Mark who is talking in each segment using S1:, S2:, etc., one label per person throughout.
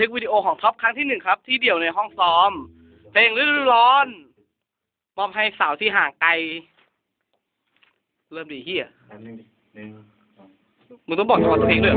S1: ทึกวิดีโอของท็อปครั้งที่หนึ่งครับ ที่เดี่ยวในห้องซ้อม เพลงฤดูร้อนมอบให้สาวที่ห่างไกล เริ่มดีเฮีย
S2: แป๊บนึงดิหนึ่งสอง
S1: มึงต้องบอกจังหวะตัวเพลงด้วย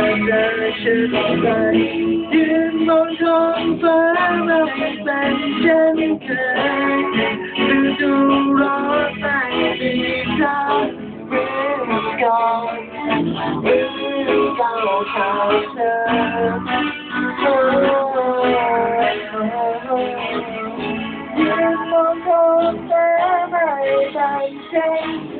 S3: จะมาน้ำตาก็หัวใจกับความเศร้าฉันจะรู้ทันกับการพูดคนกับคนทุกวันทุกสิ่งและทั้งที่อยู่ได้เชื่อใจยืนมองท้องฟ้าไม่เป็นเช่นเคยฤดูร้อนไม่มีทางเปลี่ยนก่อนฤดูเก่าขาเธอโอ้ยืนมองท้องฟ้าไม่เป็นเช่น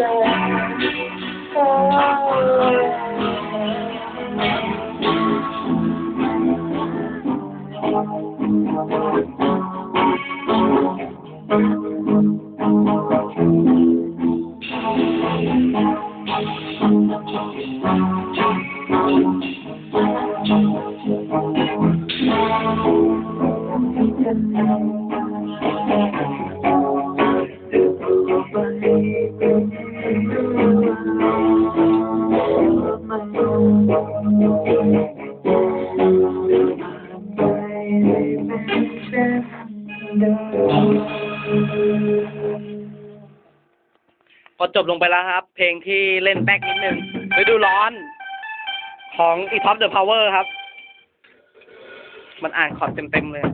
S3: Thank you.
S1: พอจบลงไปแล้วครับ เพลงที่เล่นแป๊กนิดนึงฤดูร้อนของอีท็อปเดอะพาวเวอร์ครับ มันอ่านคอร์ดเต็มๆเลย